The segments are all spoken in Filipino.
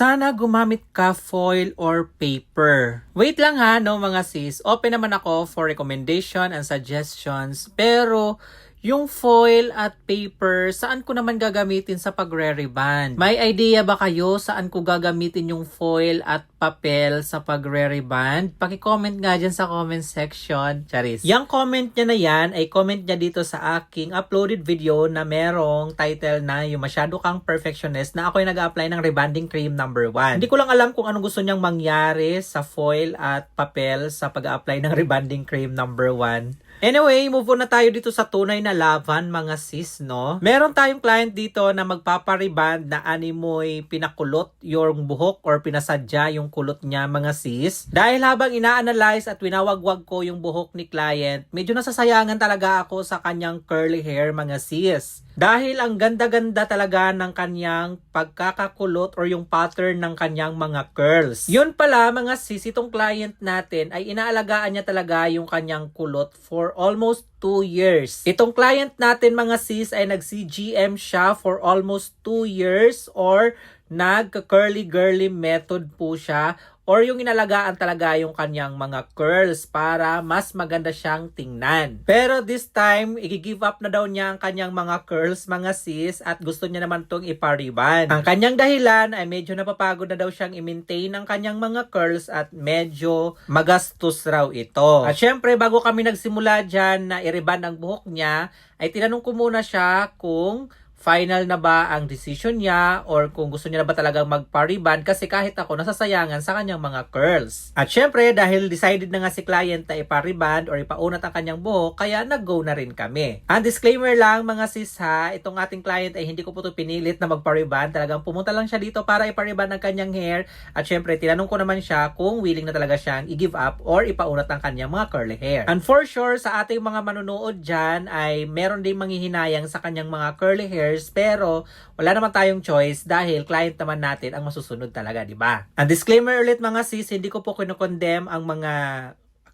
Sana gumamit ka foil or paper. Wait lang ha, no mga sis. Open naman ako for recommendation and suggestions. Pero yung foil at paper, saan ko naman gagamitin sa pagre-reband? May idea ba kayo saan ko gagamitin yung foil at papel sa pagre-reband? Paki-comment nga dyan sa comment section. Charis. Yung comment niya na yan ay comment niya dito sa aking uploaded video na merong title na yung masyado kang perfectionist na ako yung nag-apply ng rebanding cream number 1. Hindi ko lang alam kung anong gusto niyang mangyari sa foil at papel sa pag-apply ng rebanding cream number 1. Anyway, move on na tayo dito sa tunay na laban mga sis, no? Meron tayong client dito na magpapariband na animoy pinakulot yung buhok or pinasadya yung kulot niya mga sis. Dahil habang ina-analyze at winawagwag ko yung buhok ni client, medyo nasasayangan talaga ako sa kanyang curly hair mga sis. Dahil ang ganda-ganda talaga ng kanyang pagkakakulot or yung pattern ng kanyang mga curls. Yun pala mga sis, itong client natin ay inaalagaan niya talaga yung kanyang kulot for almost 2 years. Itong client natin mga sis ay nag-CGM siya for almost 2 years or nagka-curly girly method po siya or yung inalagaan talaga yung kanyang mga curls para mas maganda siyang tingnan. Pero this time, i-give up na daw niya ang kanyang mga curls, mga sis, at gusto niya naman tong ipariban. Ang kanyang dahilan ay medyo napapagod na daw siyang i-maintain ang kanyang mga curls at medyo magastos raw ito. At syempre, bago kami nagsimula dyan na i-riban ang buhok niya, ay tinanong ko muna siya kung final na ba ang decision niya or kung gusto niya na ba talagang magpariban kasi kahit ako nasasayangan sa kanyang mga curls. At syempre dahil decided na nga si client na ipariban or ipaunat ang kanyang buhok kaya nag-go na rin kami. Ang disclaimer lang mga sis ha, itong ating client ay hindi ko po ito pinilit na magpariban. Talagang pumunta lang siya dito para ipariban ang kanyang hair at syempre tinanong ko naman siya kung willing na talaga siyang i-give up or ipaunat ang kanyang mga curly hair. And for sure sa ating mga manunood dyan ay meron din manghihinayang sa kanyang mga curly hair pero wala naman tayong choice dahil client naman natin ang masusunod talaga, di ba? Ang disclaimer ulit mga sis, hindi ko po kinukondem ang mga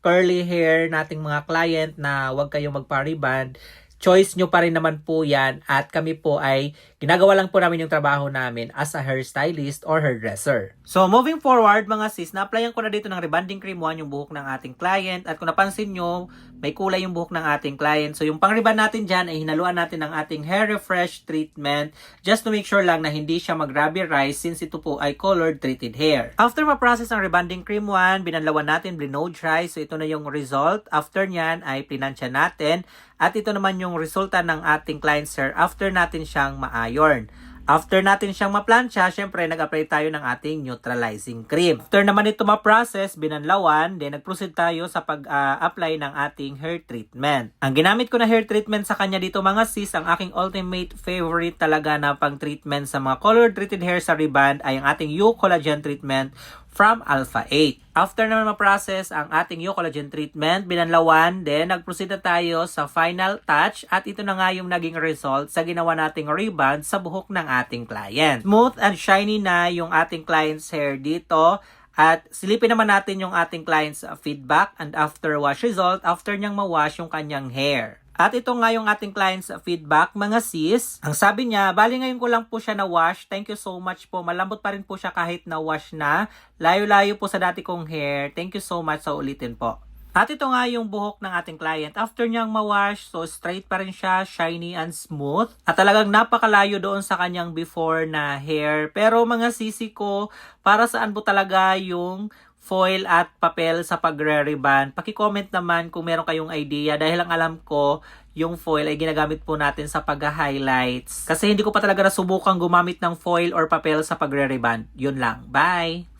curly hair nating mga client na huwag kayong magpa-reband choice nyo pa rin naman po yan at kami po ay ginagawa lang po namin yung trabaho namin as a hairstylist or hairdresser. So moving forward mga sis, na-applyan ko na dito ng rebanding cream 1 yung buhok ng ating client at kung napansin nyo, may kulay yung buhok ng ating client. So yung pang-reban natin dyan ay hinaluan natin ng ating hair refresh treatment just to make sure lang na hindi siya mag-rubberize since ito po ay colored treated hair. After ma-process ang rebanding cream 1, binanlawan natin, blinow dry. So ito na yung result. After nyan ay plinansya natin at ito naman yung resulta ng ating client's hair after natin siyang ma-iron. After natin siyang ma-plancha, syempre nag-apply tayo ng ating neutralizing cream. After naman ito ma-process, binanlawan, then nag-proceed tayo sa pag-apply ng ating hair treatment. Ang ginamit ko na hair treatment sa kanya dito mga sis, ang aking ultimate favorite talaga na pang-treatment sa mga color treated hair sa reband ay ang ating U-Collagen treatment from Alpha 8. After naman ma-process ang ating U-Collagen treatment, binanlawan, then nag-proceed na tayo sa final touch at ito na nga yung naging result sa ginawa nating reband sa buhok ng ating client. Smooth and shiny na yung ating client's hair dito at silipin naman natin yung ating client's feedback and after wash result, after niyang ma-wash yung kanyang hair. At ito nga yung ating client's feedback, mga sis. Ang sabi niya, bali ngayon ko lang po siya na-wash. Thank you so much po. Malambot pa rin po siya kahit na-wash na. Layo-layo po sa dati kong hair. Thank you so much sa ulitin po. At ito nga yung buhok ng ating client. After niyang ma-wash, so straight pa rin siya, shiny and smooth. At talagang napakalayo doon sa kanyang before na hair. Pero mga sisi ko, para saan po talaga yung foil at papel sa pagre-reband. Paki-comment naman kung meron kayong idea dahil ang alam ko yung foil ay ginagamit po natin sa pag-highlights. Kasi hindi ko pa talaga nasubukan gumamit ng foil or papel sa pagre-reband. Yun lang. Bye!